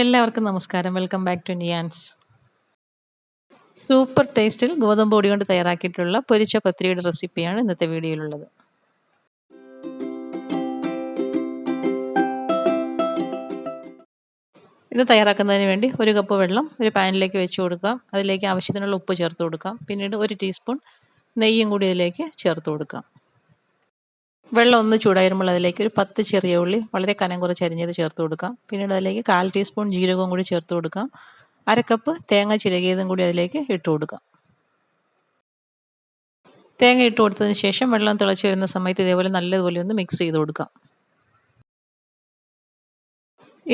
എല്ലാവർക്കും നമസ്കാരം. Welcome back to Niyan's super ടേസ്റ്റിൽ ഗോതമ്പ് പൊടി കൊണ്ട് തയ്യാറാക്കിയിട്ടുള്ള പൊരിച്ച പത്രിയുടെ റെസിപ്പിയാണ് ഇന്നത്തെ വീഡിയോയിലുള്ളത്. ഇത് തയ്യാറാക്കുന്നതിന് വേണ്ടി ഒരു കപ്പ് വെള്ളം ഒരു പാനിലേക്ക് വെച്ച് കൊടുക്കാം അതിലേക്ക് ആവശ്യത്തിനുള്ള ഉപ്പ് ചേർത്ത് കൊടുക്കാം പിന്നീട് ഒരു ടീസ്പൂൺ നെയ്യും കൂടി ഇതിലേക്ക് ചേർത്ത് കൊടുക്കാം വെള്ളം ഒന്ന് ചൂടായിരുമ്പോൾ അതിലേക്ക് ഒരു പത്ത് ചെറിയ ഉള്ളി വളരെ കനം കുറച്ച് അരിഞ്ഞത് ചേർത്ത് കൊടുക്കാം. പിന്നീട് അതിലേക്ക് കാൽ ടീസ്പൂൺ ജീരകവും കൂടി ചേർത്ത് കൊടുക്കാം. അര കപ്പ് തേങ്ങ ചിരകിയതും കൂടി അതിലേക്ക് ഇട്ട് കൊടുക്കാം. തേങ്ങ ഇട്ട് കൊടുത്തതിന് ശേഷം വെള്ളം തിളച്ച് വരുന്ന സമയത്ത് ഇതേപോലെ നല്ലതുപോലെ ഒന്ന് മിക്സ് ചെയ്ത് കൊടുക്കാം.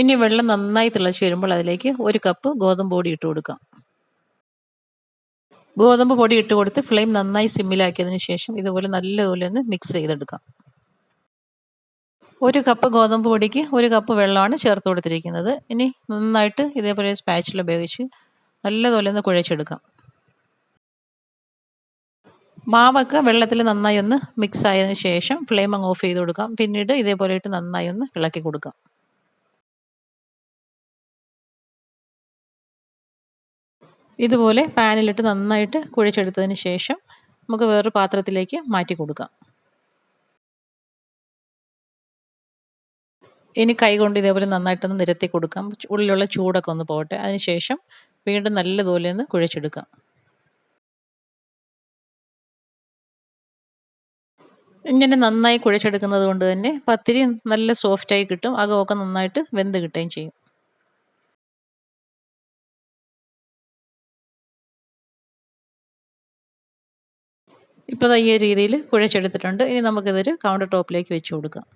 ഇനി വെള്ളം നന്നായി തിളച്ച് വരുമ്പോൾ അതിലേക്ക് ഒരു കപ്പ് ഗോതമ്പ് പൊടി ഇട്ട് കൊടുക്കാം. ഗോതമ്പ് പൊടി ഇട്ട് കൊടുത്ത് ഫ്ലെയിം നന്നായി സിമ്മിലാക്കിയതിന് ശേഷം ഇതുപോലെ നല്ലതുപോലെ ഒന്ന് മിക്സ് ചെയ്തെടുക്കാം. ഒരു കപ്പ് ഗോതമ്പ് പൊടിക്ക് ഒരു കപ്പ് വെള്ളമാണ് ചേർത്ത് കൊടുത്തിരിക്കുന്നത്. ഇനി നന്നായിട്ട് ഇതേപോലെ സ്പാച്ചിൽ ഉപയോഗിച്ച് നല്ലതുപോലെ ഒന്ന് കുഴച്ചെടുക്കാം. മാവൊക്കെ വെള്ളത്തിൽ നന്നായി ഒന്ന് മിക്സ് ആയതിനു ശേഷം ഫ്ലെയിം അങ്ങ് ഓഫ് ചെയ്ത് കൊടുക്കാം. പിന്നീട് ഇതേപോലെ ഇട്ട് നന്നായി ഒന്ന് ഇളക്കി കൊടുക്കാം. ഇതുപോലെ പാനിലിട്ട് നന്നായിട്ട് കുഴച്ചെടുത്തതിന് ശേഷം നമുക്ക് വേറൊരു പാത്രത്തിലേക്ക് മാറ്റി കൊടുക്കാം. ഇനി കൈകൊണ്ട് ഇതേപോലെ നന്നായിട്ടൊന്ന് നിരത്തി കൊടുക്കാം. ഉള്ളിലുള്ള ചൂടൊക്കെ ഒന്ന് പോകട്ടെ. അതിനുശേഷം വീണ്ടും നല്ലതുപോലെ ഒന്ന് കുഴച്ചെടുക്കാം. ഇങ്ങനെ നന്നായി കുഴച്ചെടുക്കുന്നത് കൊണ്ട് തന്നെ പത്തിരി നല്ല സോഫ്റ്റായി കിട്ടും. അകമൊക്കെ നന്നായിട്ട് വെന്ത് കിട്ടുകയും ചെയ്യും. ഇപ്പോൾ ഈ രീതിയിൽ കുഴച്ചെടുത്തിട്ടുണ്ട്. ഇനി നമുക്കിതൊരു കൗണ്ടർ ടോപ്പിലേക്ക് വെച്ച് കൊടുക്കാം.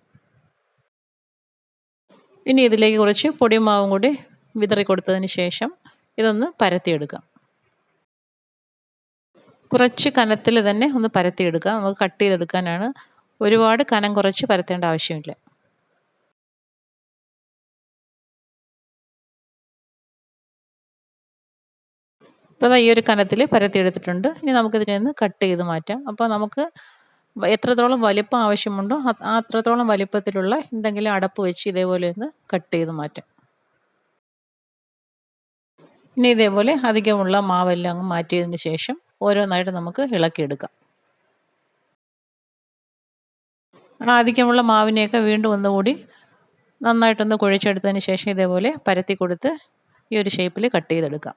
ഇനി ഇതിലേക്ക് കുറച്ച് പൊടിമാവും കൂടി വിതറി കൊടുത്തതിന് ശേഷം ഇതൊന്ന് പരത്തിയെടുക്കാം. കുറച്ച് കനത്തിൽ തന്നെ ഒന്ന് പരത്തിയെടുക്കാം. നമുക്ക് കട്ട് ചെയ്തെടുക്കാനാണ്. ഒരുപാട് കനം കുറച്ച് പരത്തേണ്ട ആവശ്യമില്ല. ഇപ്പം ഈ ഒരു കനത്തിൽ പരത്തിയെടുത്തിട്ടുണ്ട്. ഇനി നമുക്കിതിനെ ഒന്ന് കട്ട് ചെയ്ത് മാറ്റാം. അപ്പോൾ നമുക്ക് എത്രത്തോളം വലിപ്പം ആവശ്യമുണ്ടോ അത്രത്തോളം വലിപ്പത്തിലുള്ള എന്തെങ്കിലും അടപ്പ് വെച്ച് ഇതേപോലെ ഒന്ന് കട്ട് ചെയ്ത് മാറ്റാം. ഇനി ഇതേപോലെ അധികമുള്ള മാവെല്ലാം അങ്ങ് മാറ്റിയതിന് ശേഷം ഓരോന്നായിട്ട് നമുക്ക് ഇളക്കിയെടുക്കാം. അധികമുള്ള മാവിനെയൊക്കെ വീണ്ടും ഒന്നുകൂടി നന്നായിട്ടൊന്ന് കുഴച്ചെടുത്തതിന് ശേഷം ഇതേപോലെ പരത്തി കൊടുത്ത് ഈ ഒരു ഷേപ്പിൽ കട്ട് ചെയ്തെടുക്കാം.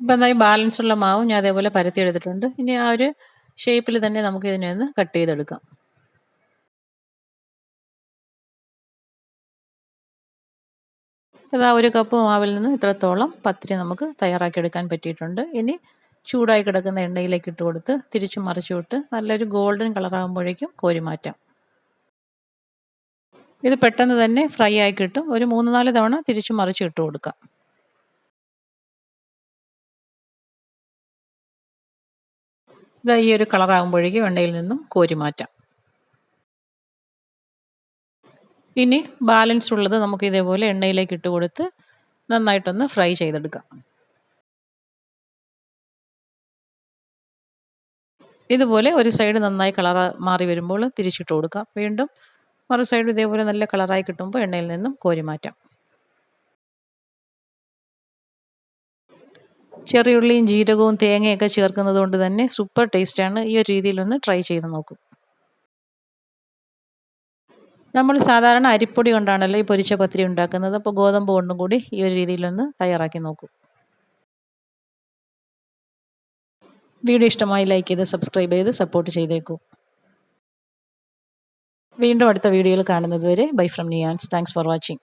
ഇപ്പം എന്തായി ബാലൻസ് ഉള്ള മാവും ഞാൻ അതേപോലെ പരത്തി എടുത്തിട്ടുണ്ട്. ഇനി ആ ഒരു ഷേപ്പിൽ തന്നെ നമുക്ക് ഇതിനെ ഒന്ന് കട്ട് ചെയ്തെടുക്കാം. ഇതാ ഒരു കപ്പ് മാവിൽ നിന്ന് ഇത്രത്തോളം പത്തിരി നമുക്ക് തയ്യാറാക്കിയെടുക്കാൻ പറ്റിയിട്ടുണ്ട്. ഇനി ചൂടായി കിടക്കുന്ന എണ്ണയിലേക്ക് ഇട്ട് കൊടുത്ത് തിരിച്ചു മറിച്ചു വിട്ട് നല്ലൊരു ഗോൾഡൻ കളറാകുമ്പോഴേക്കും കോരി മാറ്റാം. ഇത് പെട്ടെന്ന് തന്നെ ഫ്രൈ ആയി കിട്ടും. ഒരു മൂന്ന് നാല് തവണ തിരിച്ചു മറിച്ച് ഇട്ട് കൊടുക്കാം. ഇതാ ഈ ഒരു കളറാകുമ്പോഴേക്കും വെണ്ടയിൽ നിന്നും കോരി മാറ്റാം. ഇനി ബാലൻസ് ഉള്ളത് നമുക്ക് ഇതേപോലെ എണ്ണയിലേക്ക് ഇട്ട് കൊടുത്ത് നന്നായിട്ടൊന്ന് ഫ്രൈ ചെയ്തെടുക്കാം. ഇതുപോലെ ഒരു സൈഡ് നന്നായി കളർ മാറി വരുമ്പോൾ തിരിച്ചിട്ട് കൊടുക്കാം. വീണ്ടും മറു സൈഡ് ഇതേപോലെ നല്ല കളറായി കിട്ടുമ്പോൾ എണ്ണയിൽ നിന്നും കോരി മാറ്റാം. ചെറിയുള്ളിയും ജീരകവും തേങ്ങയൊക്കെ ചേർക്കുന്നത് കൊണ്ട് തന്നെ സൂപ്പർ ടേസ്റ്റാണ് ഈ ഒരു രീതിയിലൊന്ന് ട്രൈ ചെയ്ത് നോക്കും. നമ്മൾ സാധാരണ അരിപ്പൊടി കൊണ്ടാണല്ലോ ഈ പൊരിച്ച പത്തിരി ഉണ്ടാക്കുന്നത്. അപ്പോൾ ഗോതമ്പ് കൊണ്ടും കൂടി ഈ ഒരു രീതിയിലൊന്ന് തയ്യാറാക്കി നോക്കും. വീഡിയോ ഇഷ്ടമായി ലൈക്ക് ചെയ്ത് സബ്സ്ക്രൈബ് ചെയ്ത് സപ്പോർട്ട് ചെയ്തേക്കൂ. വീണ്ടും അടുത്ത വീഡിയോയിൽ കാണുന്നത് വരെ bye from Niyan's thanks for watching